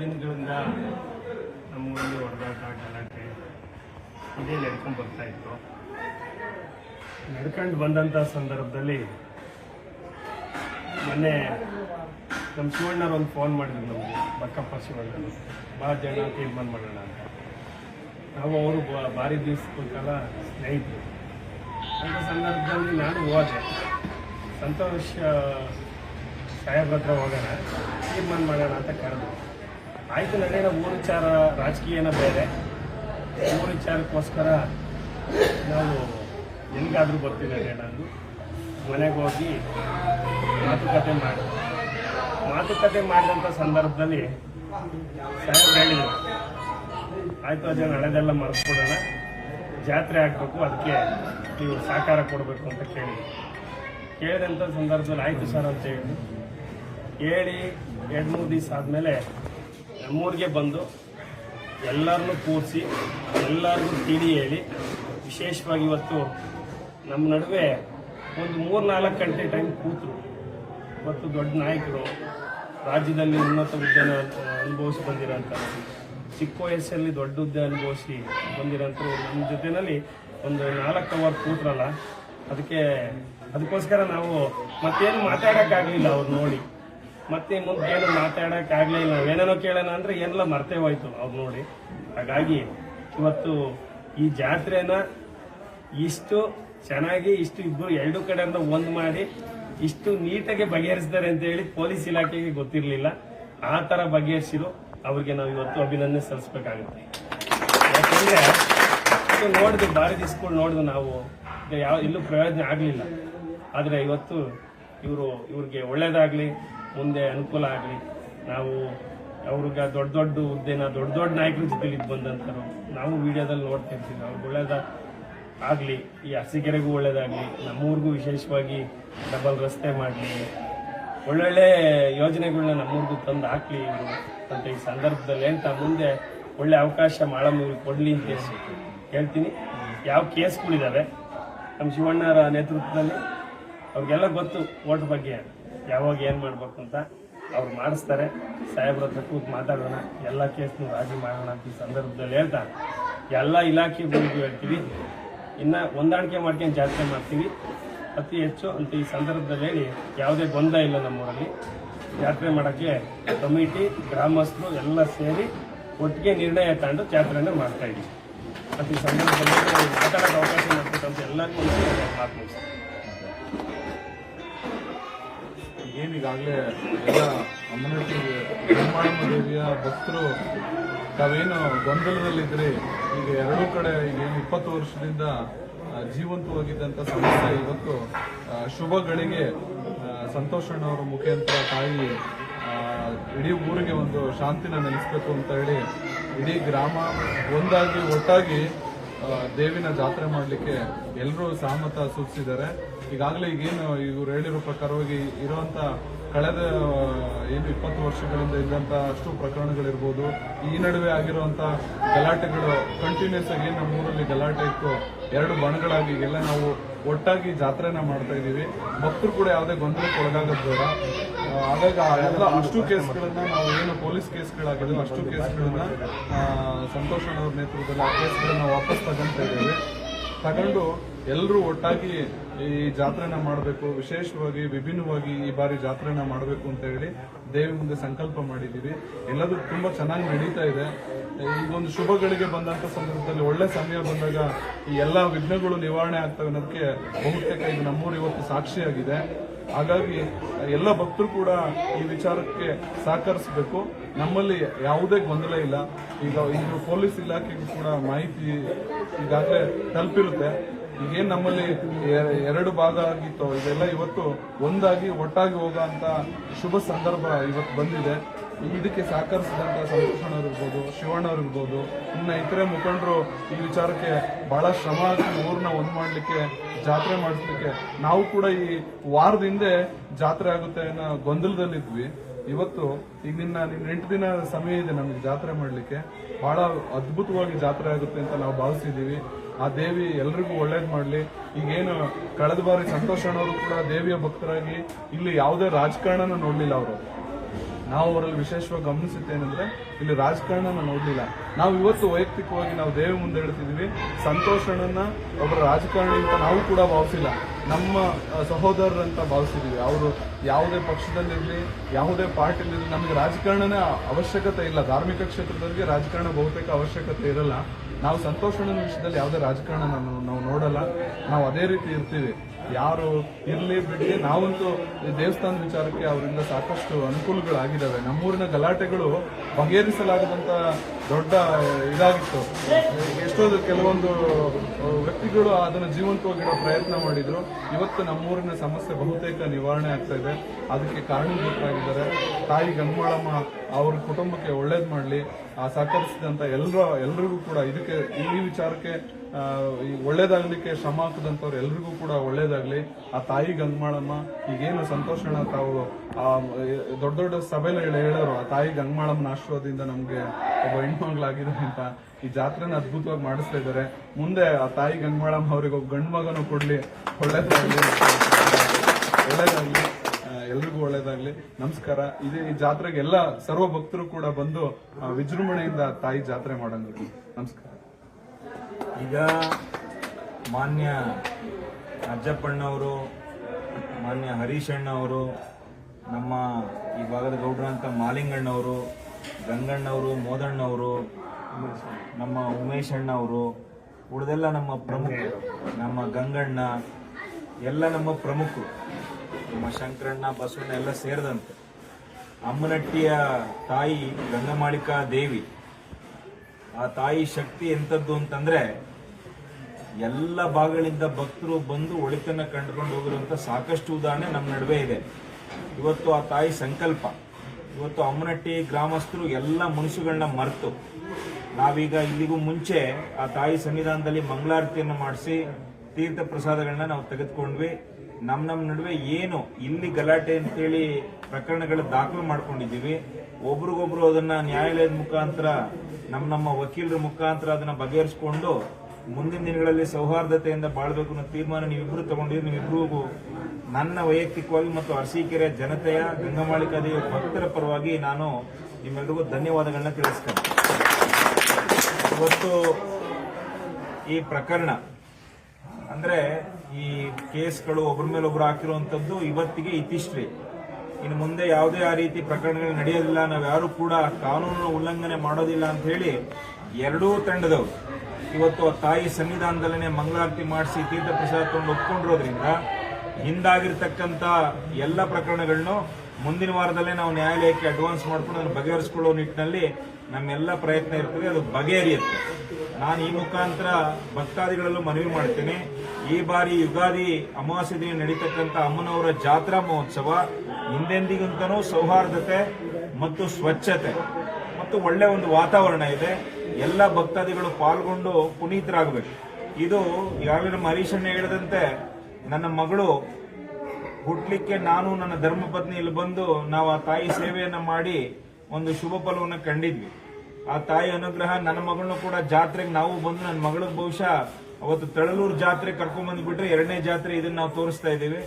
ದಿನಗಳಿಂದ ನಮ್ಮ ಊರಲ್ಲಿ ಹೊಡೆದಾಟ, ಗಲಾಟೆ ಇದೇ ನಡ್ಕೊಂಡು ಬರ್ತಾ ಇತ್ತು. ನಡ್ಕೊಂಡು ಬಂದಂಥ ಸಂದರ್ಭದಲ್ಲಿ ಮೊನ್ನೆ ನಮ್ಮ ಶಿವಣ್ಣರು ಒಂದು ಫೋನ್ ಮಾಡಿದ್ರು ನಮಗೆ, ಬಕ್ಕಪ್ಪ ಶಿವಣ್ಣರು ಭಾಳ ಜನ ತೀರ್ಮಾನ ಮಾಡೋಣ ಅಂತ. ನಾವು ಅವರು ಭಾರಿ ದಿವಸದ ಕಾಲ ಸ್ನೇಹಿತರು. ಅಂಥ ಸಂದರ್ಭದಲ್ಲಿ ನಾನು ಹೋದೆ. ಸಂತೋಷ ಸಾಹೇಬ್ರ ಹತ್ರ ಹೋಗೋಣ, ತೀರ್ಮಾನ ಮಾಡೋಣ ಅಂತ ಕರೆದು ಆಯ್ತು ನಡೆಯೋಣ ಊರು ವಿಚಾರ ರಾಜಕೀಯನ ಬೇರೆ. ಊರು ವಿಚಾರಕ್ಕೋಸ್ಕರ ನಾವು ಎಲ್ಲಿಗಾದರೂ ಬರ್ತೀವಿ ನಡೆಯೋಣ ಮನೆಗೆ ಹೋಗಿ ಮಾತುಕತೆ ಮಾಡಿ. ಮಾತುಕತೆ ಮಾಡಿದಂಥ ಸಂದರ್ಭದಲ್ಲಿ ಸಾಹೇಬ್ರು ಹೇಳಿದರು. ಆಯ್ತು ಅದೇ ಹಳೆದೆಲ್ಲ ಮರೆಸ್ಬಿಡೋಣ. ಜಾತ್ರೆ ಆಗಬೇಕು, ಅದಕ್ಕೆ ನೀವು ಸಹಕಾರ ಕೊಡಬೇಕು ಅಂತ ಕೇಳಿದ್ರು. ಕೇಳಿದಂಥ ಸಂದರ್ಭದಲ್ಲಿ ಆಯಿತು ಸರ್ ಅಂತ ಹೇಳಿ ಹೇಳಿ ಎರಡು ಮೂರು ದಿವಸ ಆದಮೇಲೆ ನಮ್ಮೂರಿಗೆ ಬಂದು ಎಲ್ಲರನ್ನು ಕೂರಿಸಿ ಎಲ್ಲರಿಗೂ ತಿಳಿ ಹೇಳಿ, ವಿಶೇಷವಾಗಿ ಇವತ್ತು ನಮ್ಮ ನಡುವೆ ಒಂದು ಮೂರು ನಾಲ್ಕು ಗಂಟೆ ಟೈಮ್ ಕೂತರು. ಮತ್ತು ದೊಡ್ಡ ನಾಯಕರು, ರಾಜ್ಯದಲ್ಲಿ ಉನ್ನತ ಹುದ್ದೆನ ಅನುಭವಿಸಿ ಬಂದಿರೋಂಥ ಚಿಕ್ಕ ವಯಸ್ಸಲ್ಲಿ ದೊಡ್ಡ ಹುದ್ದೆ ಅನುಭವಿಸಿ ಬಂದಿರೋಂಥವ್ರು ನಮ್ಮ ಜೊತೆಯಲ್ಲಿ ಒಂದು ನಾಲ್ಕು ಅವರ್ ಕೂತ್ರಲ್ಲ. ಅದಕ್ಕೆ ಅದಕ್ಕೋಸ್ಕರ ನಾವು ಮತ್ತೇನು ಮಾತಾಡೋಕ್ಕಾಗಲಿಲ್ಲ ಅವ್ರು ನೋಡಿ. ಮತ್ತೆ ಮುಂದೆ ಏನು ಮಾತಾಡೋಕ್ಕಾಗಲೇ ಇಲ್ಲ. ಏನೇನೋ ಕೇಳೋಣ ಅಂದರೆ ಏನೆಲ್ಲ ಮರ್ತೇ ಹೋಯ್ತು ಅವ್ರು ನೋಡಿ. ಹಾಗಾಗಿ ಇವತ್ತು ಈ ಜಾತ್ರೆನ ಇಷ್ಟು ಚೆನ್ನಾಗಿ ಇಷ್ಟು ಇಬ್ಬರು ಎರಡು ಕಡೆಯಿಂದ ಒಂದು ಮಾಡಿ ಇಷ್ಟು ನೀಟಾಗಿ ಬಗೆಹರಿಸಿದ್ದಾರೆ ಅಂತ ಹೇಳಿ ಪೊಲೀಸ್ ಇಲಾಖೆಗೆ ಗೊತ್ತಿರಲಿಲ್ಲ. ಆ ಥರ ಬಗೆಹರಿಸಿರು. ಅವ್ರಿಗೆ ನಾವು ಇವತ್ತು ಅಭಿನಂದನೆ ಸಲ್ಲಿಸ್ಬೇಕಾಗುತ್ತೆ. ಯಾಕಂದ್ರೆ ನೋಡಿದ್ವಿ ಭಾರಿ ಸ್ಕೂಲ್ ನೋಡಿದ್ವಿ ನಾವು. ಯಾವ ಇಲ್ಲೂ ಪ್ರಯೋಜನ ಆಗಲಿಲ್ಲ. ಆದರೆ ಇವತ್ತು ಇವರು ಇವ್ರಿಗೆ ಒಳ್ಳೇದಾಗಲಿ. ಮುಂದೆ ಅನುಕೂಲ ಆಗಲಿ. ನಾವು ಅವ್ರಿಗೆ ದೊಡ್ಡ ದೊಡ್ಡ ಹುದ್ದೆನ, ದೊಡ್ಡ ದೊಡ್ಡ ನಾಯಕರ ಜೊತೆಲಿ ಬಂದಂಥವ್ರು ನಾವು ವಿಡಿಯೋದಲ್ಲಿ ನೋಡ್ತಿರ್ತೀವಿ. ಅವ್ರಿಗೆ ಒಳ್ಳೇದ ಆಗಲಿ, ಈ ಅರಸೀಕೆರೆಗೂ ಒಳ್ಳೇದಾಗಲಿ, ನಮ್ಮೂರಿಗೂ ವಿಶೇಷವಾಗಿ ಡಬಲ್ ರಸ್ತೆ ಮಾಡಲಿ. ಒಳ್ಳೊಳ್ಳೆ ಯೋಜನೆಗಳನ್ನ ನಮ್ಮೂರಿಗೂ ತಂದು ಹಾಕ್ಲಿ ಇವರು. ಅಂತ ಈ ಸಂದರ್ಭದಲ್ಲಿ ಅಂತ ಮುಂದೆ ಒಳ್ಳೆ ಅವಕಾಶ ಮಾಳಮ್ಮೂರಿಗೆ ಕೊಡಲಿ ಅಂತ ಹೇಳ್ತೀನಿ. ಯಾವ ಕೇಸ್ಗಳಿದ್ದಾವೆ ನಮ್ಮ ಶಿವಣ್ಣರ ನೇತೃತ್ವದಲ್ಲಿ ಅವ್ರಿಗೆಲ್ಲ ಗೊತ್ತು ಓಟ್ ಬಗ್ಗೆ. ಯಾವಾಗ ಏನು ಮಾಡಬೇಕು ಅಂತ ಅವ್ರು ಮಾಡಿಸ್ತಾರೆ. ಸಾಹೇಬ್ರ ಹತ್ರ ಕೂತು ಮಾತಾಡೋಣ, ಎಲ್ಲ ಕೇಸ್ನು ರಾಜಿ ಮಾಡೋಣ ಅಂತ ಈ ಸಂದರ್ಭದಲ್ಲಿ ಹೇಳ್ತಾ, ಎಲ್ಲ ಇಲಾಖೆಗಳಿಗೂ ಹೇಳ್ತೀವಿ. ಇನ್ನು ಹೊಂದಾಣಿಕೆ ಮಾಡ್ಕೊಂಡು ಜಾತ್ರೆ ಮಾಡ್ತೀವಿ. ಅತಿ ಹೆಚ್ಚು ಅಂತ ಈ ಸಂದರ್ಭದಲ್ಲಿ ಹೇಳಿ, ಯಾವುದೇ ಗೊಂದಲ ಇಲ್ಲ ನಮ್ಮೂರಲ್ಲಿ. ಜಾತ್ರೆ ಮಾಡೋಕ್ಕೆ ಕಮಿಟಿ, ಗ್ರಾಮಸ್ಥರು ಎಲ್ಲ ಸೇರಿ ಒಟ್ಟಿಗೆ ನಿರ್ಣಯ ತಗೊಂಡು ಜಾತ್ರೆಯನ್ನು ಮಾಡ್ತಾ ಇದ್ದೀವಿ. ಅತಿ ಸಂದರ್ಭದಲ್ಲಿ ಮಾತಾಡೋಕೆ ಅವಕಾಶ ಮಾಡ್ಬೇಕಂತ ಎಲ್ಲರಿಗೂ ಮಾತು ಏನೀಗಾಗಲೇ ಎಲ್ಲ ಅಮ್ಮನಟ್ಟಿ ದೇವಿಯ ಭಕ್ತರು, ತಾವೇನು ಗೊಂದಲದಲ್ಲಿದ್ದರೆ ಈಗ ಎರಡೂ ಕಡೆ ಈಗ ಇಪ್ಪತ್ತು ವರ್ಷದಿಂದ ಜೀವಂತವಾಗಿದ್ದಂಥ ಸಮಸ್ಯೆ ಇವತ್ತು ಶುಭ ಗಳಿಗೆ ಸಂತೋಷಣ್ಣವರ ಮುಖಾಂತರ ತಾಯಿ ಇಡೀ ಊರಿಗೆ ಒಂದು ಶಾಂತಿನ ನೆಲೆಸಬೇಕು ಅಂತ ಹೇಳಿ, ಇಡೀ ಗ್ರಾಮ ಒಂದಾಗಿ ಒಟ್ಟಾಗಿ ದೇವಿನ ಜಾತ್ರೆ ಮಾಡಲಿಕ್ಕೆ ಎಲ್ಲರೂ ಸಹಮತ ಸೂಚಿಸಿದ್ದಾರೆ. ಈಗಾಗಲೇ ಈಗೇನು ಇವರು ಹೇಳಿರೋ ಪ್ರಕಾರವಾಗಿ ಇರುವಂತ ಕಳೆದ ಏನು ಇಪ್ಪತ್ತು ವರ್ಷಗಳಿಂದ ಇದ್ದಂಥ ಅಷ್ಟು ಪ್ರಕರಣಗಳಿರ್ಬೋದು, ಈ ನಡುವೆ ಆಗಿರುವಂತ ಗಲಾಟೆಗಳು ಕಂಟಿನ್ಯೂಸ್ ಆಗಿ ನಮ್ಮ ಊರಲ್ಲಿ ಗಲಾಟೆ ಇತ್ತು. ಎರಡು ಬಣಗಳಾಗಿ ಎಲ್ಲ ನಾವು ಒಟ್ಟಾಗಿ ಜಾತ್ರೆನ ಮಾಡ್ತಾ ಇದ್ದೀವಿ. ಭಕ್ತರು ಕೂಡ ಯಾವುದೇ ಗೊಂದಲಕ್ಕೆ ಒಳಗಾಗೋದು ಬೇಡ. ಹಾಗಾಗಿ ಎಲ್ಲ ಅಷ್ಟು ಕೇಸ್ಗಳನ್ನ ನಾವು ಏನು ಪೊಲೀಸ್ ಕೇಸ್ಗಳಾಗಿದ್ದು ಅಷ್ಟು ಕೇಸ್ಗಳನ್ನ ಸಂತೋಷ್ ಅವ್ರ ನೇತೃತ್ವದಲ್ಲಿ ಆ ಕೇಸ್ಗಳನ್ನ ವಾಪಸ್ ತಗೊಂತ ಇದ್ದೇವೆ. ತಗೊಂಡು ಎಲ್ಲರೂ ಒಟ್ಟಾಗಿ ಈ ಜಾತ್ರೆನ ಮಾಡಬೇಕು, ವಿಶೇಷವಾಗಿ, ವಿಭಿನ್ನವಾಗಿ ಈ ಬಾರಿ ಜಾತ್ರೆನ ಮಾಡಬೇಕು ಅಂತ ಹೇಳಿ ದೇವಿ ಮುಂದೆ ಸಂಕಲ್ಪ ಮಾಡಿದ್ದೀವಿ ಎಲ್ಲದೂ ತುಂಬ ಚೆನ್ನಾಗಿ ನಡೀತಾ ಇದೆ. ಇದೊಂದು ಶುಭಗಳಿಗೆ ಬಂದಂಥ ಸಂದರ್ಭದಲ್ಲಿ ಒಳ್ಳೆ ಸಮಯ ಬಂದಾಗ ಈ ಎಲ್ಲ ವಿಘ್ನಗಳು ನಿವಾರಣೆ ಆಗ್ತವೆ ಅನ್ನೋದಕ್ಕೆ ಬಹುತೇಕ ಇದು ನಮ್ಮೂರು ಇವತ್ತು ಸಾಕ್ಷಿಯಾಗಿದೆ. ಹಾಗಾಗಿ ಎಲ್ಲ ಭಕ್ತರು ಕೂಡ ಈ ವಿಚಾರಕ್ಕೆ ಸಹಕರಿಸಬೇಕು. ನಮ್ಮಲ್ಲಿ ಯಾವುದೇ ಗೊಂದಲ ಇಲ್ಲ. ಈಗ ಇನ್ನು ಪೊಲೀಸ್ ಇಲಾಖೆಗೂ ಕೂಡ ಮಾಹಿತಿ ಈಗಾಗಲೇ ತಲುಪಿರುತ್ತೆ. ಈಗೇನ್ ನಮ್ಮಲ್ಲಿ ಎರಡು ಭಾಗ ಆಗಿತ್ತು, ಇದೆಲ್ಲ ಇವತ್ತು ಒಂದಾಗಿ ಒಟ್ಟಾಗಿ ಹೋಗೋ ಅಂತ ಶುಭ ಸಂದರ್ಭ ಇವತ್ತು ಬಂದಿದೆ. ಇದಕ್ಕೆ ಸಹಕರಿಸಿದಂತ ಸಂತೋಷಣ್ಣವ್ರಿರ್ಬೋದು ಶಿವಣ್ಣವ್ರಿರ್ಬೋದು ಇನ್ನ ಇತರೆ ಮುಖಂಡರು ಈ ವಿಚಾರಕ್ಕೆ ಬಹಳ ಶ್ರಮ ಹಾಕಿ ಊರನ್ನ ಒಂದ್ ಮಾಡ್ಲಿಕ್ಕೆ, ಜಾತ್ರೆ ಮಾಡಿಸ್ಲಿಕ್ಕೆ ನಾವು ಕೂಡ ಈ ವಾರದ ಹಿಂದೆ ಜಾತ್ರೆ ಆಗುತ್ತೆ ಅನ್ನೋ ಗೊಂದಲದಲ್ಲಿದ್ವಿ. ಇವತ್ತು ಈಗ ನಿನ್ನ ನಿನ್ನ ಎಂಟು ದಿನ ಸಮಯ ಇದೆ ನಮಗೆ ಜಾತ್ರೆ ಮಾಡಲಿಕ್ಕೆ. ಬಹಳ ಅದ್ಭುತವಾಗಿ ಜಾತ್ರೆ ಆಗುತ್ತೆ ಅಂತ ನಾವು ಭಾವಿಸಿದೀವಿ ಆ ದೇವಿ ಎಲ್ರಿಗೂ ಒಳ್ಳೇದ್ ಮಾಡ್ಲಿ. ಈಗೇನು ಕಳೆದ ಬಾರಿ ಸಂತೋಷ ಅನ್ನೋರು ಕೂಡ ದೇವಿಯ ಭಕ್ತರಾಗಿ ಇಲ್ಲಿ ಯಾವುದೇ ರಾಜಕಾರಣನ ನೋಡ್ಲಿಲ್ಲ ಅವರು. ನಾವು ಅವರಲ್ಲಿ ವಿಶೇಷವಾಗಿ ಗಮನಿಸುತ್ತೇನೆಂದ್ರೆ ಇಲ್ಲಿ ರಾಜಕಾರಣನ ನೋಡ್ಲಿಲ್ಲ. ನಾವು ಇವತ್ತು ವೈಯಕ್ತಿಕವಾಗಿ ನಾವು ದೇವಿ ಮುಂದೆ ಹೇಳ್ತಿದೀವಿ ಸಂತೋಷಣನ ಒಬ್ಬರ ರಾಜಕಾರಣಿ ಅಂತ ನಾವು ಕೂಡ ಭಾವಿಸಿಲ್ಲ. ನಮ್ಮ ಸಹೋದರರಂತ ಭಾವಿಸಿದ್ವಿ. ಅವರು ಯಾವುದೇ ಪಕ್ಷದಲ್ಲಿರಲಿ, ಯಾವುದೇ ಪಾರ್ಟಿಲಿರಲಿ ನಮಗೆ ರಾಜಕಾರಣನೇ ಅವಶ್ಯಕತೆ ಇಲ್ಲ. ಧಾರ್ಮಿಕ ಕ್ಷೇತ್ರದಲ್ಲಿ ರಾಜಕಾರಣ ಬಹುತೇಕ ಅವಶ್ಯಕತೆ ಇರಲ್ಲ. ನಾವು ಸಂತೋಷದ ವಿಷಯದಲ್ಲಿ ಯಾವುದೇ ರಾಜಕಾರಣ ನಾವು ನಾವು ನೋಡಲ್ಲ. ನಾವು ಅದೇ ರೀತಿ ಇರ್ತೀವಿ. ಯಾರು ಇರಲಿ ಬಿಡ್ಲಿ, ನಾವಂತೂ ಈ ದೇವಸ್ಥಾನದ ವಿಚಾರಕ್ಕೆ ಅವರಿಂದ ಸಾಕಷ್ಟು ಅನುಕೂಲಗಳಾಗಿದ್ದಾವೆ. ನಮ್ಮೂರಿನ ಗಲಾಟೆಗಳು ಬಗೆಹರಿಸಲಾಗದಂತ ದೊಡ್ಡ ಇದಾಗಿತ್ತು. ಎಷ್ಟೋ ಕೆಲವೊಂದು ವ್ಯಕ್ತಿಗಳು ಅದನ್ನು ಜೀವಂತವಾಗಿಡೋ ಪ್ರಯತ್ನ ಮಾಡಿದ್ರು. ಇವತ್ತು ನಮ್ಮೂರಿನ ಸಮಸ್ಯೆ ಬಹುತೇಕ ನಿವಾರಣೆ ಆಗ್ತಾ ಇದೆ. ಅದಕ್ಕೆ ಕಾರಣೀಭೂತರಾಗಿದ್ದಾರೆ. ತಾಯಿ ಗಂಗಮಾಳಮ್ಮ ಅವ್ರ ಕುಟುಂಬಕ್ಕೆ ಒಳ್ಳೇದ್ ಮಾಡಲಿ. ಆ, ಸಹಕರಿಸಿದಂತ ಎಲ್ಲರ ಎಲ್ರಿಗೂ ಕೂಡ ಇದಕ್ಕೆ ಈ ವಿಚಾರಕ್ಕೆ ಒಳ್ಳೇದಾಗ್ಲಿಕ್ಕೆ ಶ್ರಮ ಹಾಕಿದಂಥವ್ರು ಎಲ್ರಿಗೂ ಕೂಡ ಒಳ್ಳೇದಾಗ್ಲಿ. ಆ ತಾಯಿ ಗಂಗಮಾಳಮ್ಮ, ಈಗೇನು ಸಂತೋಷಣ ತಾವು, ಆ ದೊಡ್ಡ ದೊಡ್ಡ ಸಭೆಯಲ್ಲಿ ಹೇಳ- ಹೇಳೋರು, ಆ ತಾಯಿ ಗಂಗಮಾಳಮ್ಮನ ಆಶೀರ್ವಾದದಿಂದ ನಮ್ಗೆ ಒಬ್ಬ ಹೆಣ್ಮಗಳಾಗಿದೆ ಅಂತ ಈ ಜಾತ್ರೆನ ಅದ್ಭುತವಾಗಿ ಮಾಡಿಸ್ತಾ ಇದ್ದಾರೆ. ಮುಂದೆ ಆ ತಾಯಿ ಗಂಗಮಾಳಮ್ಮ ಅವ್ರಿಗೆ ಒಬ್ಬ ಗಂಡು ಮಗನು ಕೊಡ್ಲಿ. ಒಳ್ಳೇದಾಗ್ಲಿ. ಒಳ್ಳೇದಾಗ್ಲಿ. ಎಲ್ರಿಗೂ ಒಳ್ಳೇದಾಗ್ಲಿ. ನಮಸ್ಕಾರ. ಇದೇ ಈ ಜಾತ್ರೆಗೆ ಎಲ್ಲ ಸರ್ವ ಭಕ್ತರು ಕೂಡ ಬಂದು ವಿಜೃಂಭಣೆಯಿಂದ ತಾಯಿ ಜಾತ್ರೆ ಮಾಡಂಗಿದ್ರು. ನಮಸ್ಕಾರ. ಈಗ ಮಾನ್ಯ ಅಜ್ಜಪ್ಪಣ್ಣವರು, ಮಾನ್ಯ ಹರೀಶ್ ಅಣ್ಣವರು ನಮ್ಮ ಈ ಭಾಗದ ಗೌಡ್ರಂತ ಮಾಲಿಂಗಣ್ಣವರು, ಗಂಗಣ್ಣವರು, ಮೋದಣ್ಣವರು, ನಮ್ಮ ಉಮೇಶ್ ಅಣ್ಣವರು ಉಳಿದೆಲ್ಲ ನಮ್ಮ ಪ್ರಮುಖರು ನಮ್ಮ ಗಂಗಣ್ಣ, ಎಲ್ಲ ನಮ್ಮ ಪ್ರಮುಖರು, ನಮ್ಮ ಶಂಕರಣ್ಣ, ಬಸವಣ್ಣ ಎಲ್ಲ ಸೇರಿದಂತೆ. ಅಮ್ಮನಟ್ಟಿಯ ತಾಯಿ ಗಂಗಮಾಳಿಕಾ ದೇವಿ. ಆ ತಾಯಿ ಶಕ್ತಿ ಎಂಥದ್ದು ಅಂತಂದ್ರೆ ಎಲ್ಲ ಭಾಗಗಳಿಂದ ಭಕ್ತರು ಬಂದು ಒಳಿತನ್ನ ಕಂಡುಕೊಂಡು ಹೋಗಿರುವಂತ ಸಾಕಷ್ಟು ಉದಾಹರಣೆ ನಮ್ಮ ನಡುವೆ ಇದೆ. ಇವತ್ತು ಆ ತಾಯಿ ಸಂಕಲ್ಪ. ಇವತ್ತು ಅಮ್ಮನಟ್ಟಿ ಗ್ರಾಮಸ್ಥರು ಎಲ್ಲ ಮನುಷ್ಯಗಳನ್ನ ಮರೆತು. ನಾವೀಗ ಇಲ್ಲಿಗೂ ಮುಂಚೆ ಆ ತಾಯಿ ಸನ್ನಿಧಾನದಲ್ಲಿ ಮಂಗಳಾರತಿಯನ್ನು ಮಾಡಿಸಿ ತೀರ್ಥ ಪ್ರಸಾದಗಳನ್ನ ನಾವು ತೆಗೆದುಕೊಂಡ್ವಿ. ನಮ್ಮ ನಮ್ಮ ನಡುವೆ ಏನು ಇಲ್ಲಿ ಗಲಾಟೆ ಅಂತೇಳಿ ಪ್ರಕರಣಗಳು ದಾಖಲು ಮಾಡ್ಕೊಂಡಿದ್ದೀವಿ. ಒಬ್ರಿಗೊಬ್ರು ಅದನ್ನ ನ್ಯಾಯಾಲಯದ ಮುಖಾಂತರ ನಮ್ಮ ನಮ್ಮ ವಕೀಲರ ಮುಖಾಂತರ ಅದನ್ನ ಬಗೆಹರಿಸಿಕೊಂಡು ಮುಂದಿನ ದಿನಗಳಲ್ಲಿ ಸೌಹಾರ್ದತೆಯಿಂದ ಬಾಳ್ಬೇಕು ಅನ್ನೋ ತೀರ್ಮಾನ ನೀವಿಬ್ರು ತಗೊಂಡಿದ್ರು ನೀವಿಬ್ರಿಗೂ ನನ್ನ ವೈಯಕ್ತಿಕವಾಗಿ ಮತ್ತು ಅರಸೀಕೆರೆ ಜನತೆಯ ಗಂಗಮಾಳಿಕಾದೇವಿ ಭಕ್ತರ ಪರವಾಗಿ ನಾನು ನಿಮ್ಮೆಲ್ಲರಿಗೂ ಧನ್ಯವಾದಗಳನ್ನ ತಿಳಿಸ್ತೇನೆ. ಇವತ್ತು ಈ ಪ್ರಕರಣ ಅಂದ್ರೆ ಈ ಕೇಸ್ಗಳು ಒಬ್ಬರ ಮೇಲೆ ಒಬ್ರು ಹಾಕಿರುವಂಥದ್ದು ಇವತ್ತಿಗೆ ಇತಿಶ್ರೀ ಇನ್ನು ಮುಂದೆ ಯಾವುದೇ ಆ ರೀತಿ ಪ್ರಕರಣಗಳು ನಡೆಯೋದಿಲ್ಲ ನಾವು ಯಾರು ಕೂಡ ಕಾನೂನು ಉಲ್ಲಂಘನೆ ಮಾಡೋದಿಲ್ಲ ಅಂತ ಹೇಳಿ ಎರಡೂ ತಂಡದವರು ಇವತ್ತು ಆ ತಾಯಿ ಸನ್ನಿಧಾನದಲ್ಲೇ ಮಂಗಳಾರತಿ ಮಾಡಿಸಿ ತೀರ್ಥ ಪ್ರಸಾದ ತಗೊಂಡು ಒಪ್ಕೊಂಡಿರೋದ್ರಿಂದ ಹಿಂದಾಗಿರ್ತಕ್ಕಂಥ ಎಲ್ಲ ಪ್ರಕರಣಗಳನ್ನು ಮುಂದಿನ ವಾರದಲ್ಲೇ ನಾವು ನ್ಯಾಯಾಲಯಕ್ಕೆ ಅಡ್ವಾನ್ಸ್ ಮಾಡ್ಕೊಂಡು ಅದನ್ನು ಬಗೆಹರಿಸ್ಕೊಳ್ಳೋ ನಿಟ್ಟಿನಲ್ಲಿ ನಮ್ಮೆಲ್ಲ ಪ್ರಯತ್ನ ಇರ್ತದೆ, ಅದು ಬಗೆಹರಿಯುತ್ತೆ. ನಾನು ಈ ಮುಖಾಂತರ ಭಕ್ತಾದಿಗಳಲ್ಲೂ ಮನವಿ ಮಾಡ್ತೇನೆ. ಈ ಬಾರಿ ಯುಗಾದಿ ಅಮಾವಾಸ್ಯ ದಿನ ನಡೀತಕ್ಕಂಥ ಅಮ್ಮನವರ ಜಾತ್ರಾ ಮಹೋತ್ಸವ, ಹಿಂದೆಂದಿಗಿಂತನೂ ಸೌಹಾರ್ದತೆ ಮತ್ತು ಸ್ವಚ್ಛತೆ ಮತ್ತು ಒಳ್ಳೆ ಒಂದು ವಾತಾವರಣ ಇದೆ. ಎಲ್ಲ ಭಕ್ತಾದಿಗಳು ಪಾಲ್ಗೊಂಡು ಪುನೀತರಾಗಬೇಕು. ಇದು ಈಗಾಗಲೇ ನಮ್ಮ ಹರೀಶಣ್ಣ ಹೇಳಿದಂತೆ, ನನ್ನ ಮಗಳು ಹುಟ್ಟಲಿಕ್ಕೆ ನಾನು ನನ್ನ ಧರ್ಮಪತ್ನಿ ಇಲ್ಲಿ ಬಂದು ನಾವು ಆ ತಾಯಿ ಸೇವೆಯನ್ನು ಮಾಡಿ ಒಂದು ಶುಭ ಫಲವನ್ನು ಕಂಡಿದ್ವಿ. ಆ ತಾಯಿ ಅನುಗ್ರಹ ನನ್ನ ಮಗಳನ್ನೂ ಕೂಡ ಜಾತ್ರೆಗೆ ನಾವು ಬಂದು ನನ್ನ ಮಗಳ ಬಹುಶಃ ಅವತ್ತು ತಳಲೂರು ಜಾತ್ರೆ ಕರ್ಕೊಂಡ್ಬಂದ್ಬಿಟ್ರೆ ಎರಡನೇ ಜಾತ್ರೆ ಇದನ್ನ ನಾವು ತೋರಿಸ್ತಾ ಇದ್ದೀವಿ.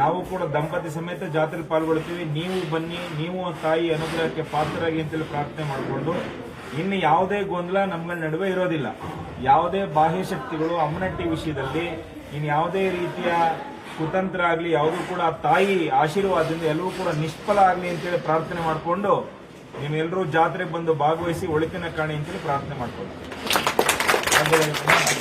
ನಾವು ಕೂಡ ದಂಪತಿ ಸಮೇತ ಜಾತ್ರೆ ಪಾಲ್ಗೊಳ್ತೀವಿ. ನೀವು ಬನ್ನಿ, ನೀವು ತಾಯಿ ಅನುಗ್ರಹಕ್ಕೆ ಪಾತ್ರರಾಗಿ ಅಂತೇಳಿ ಪ್ರಾರ್ಥನೆ ಮಾಡಿಕೊಂಡು, ಇನ್ನು ಯಾವುದೇ ಗೊಂದಲ ನಮ್ಗಳ ನಡುವೆ ಇರೋದಿಲ್ಲ. ಯಾವುದೇ ಬಾಹ್ಯ ಶಕ್ತಿಗಳು ಅಮ್ಮನಟ್ಟಿ ವಿಷಯದಲ್ಲಿ ಇನ್ನು ಯಾವುದೇ ರೀತಿಯ ಕುತಂತ್ರ ಆಗಲಿ, ಯಾವುದೂ ಕೂಡ ತಾಯಿ ಆಶೀರ್ವಾದದಿಂದ ಎಲ್ಲವೂ ಕೂಡ ನಿಷ್ಫಲ ಆಗಲಿ ಅಂತೇಳಿ ಪ್ರಾರ್ಥನೆ ಮಾಡಿಕೊಂಡು ನೀವೆಲ್ಲರೂ ಜಾತ್ರೆಗೆ ಬಂದು ಭಾಗವಹಿಸಿ ಒಳಿತಿನ ಕಾಣಿ ಅಂತೇಳಿ ಪ್ರಾರ್ಥನೆ ಮಾಡ್ಕೊಂಡು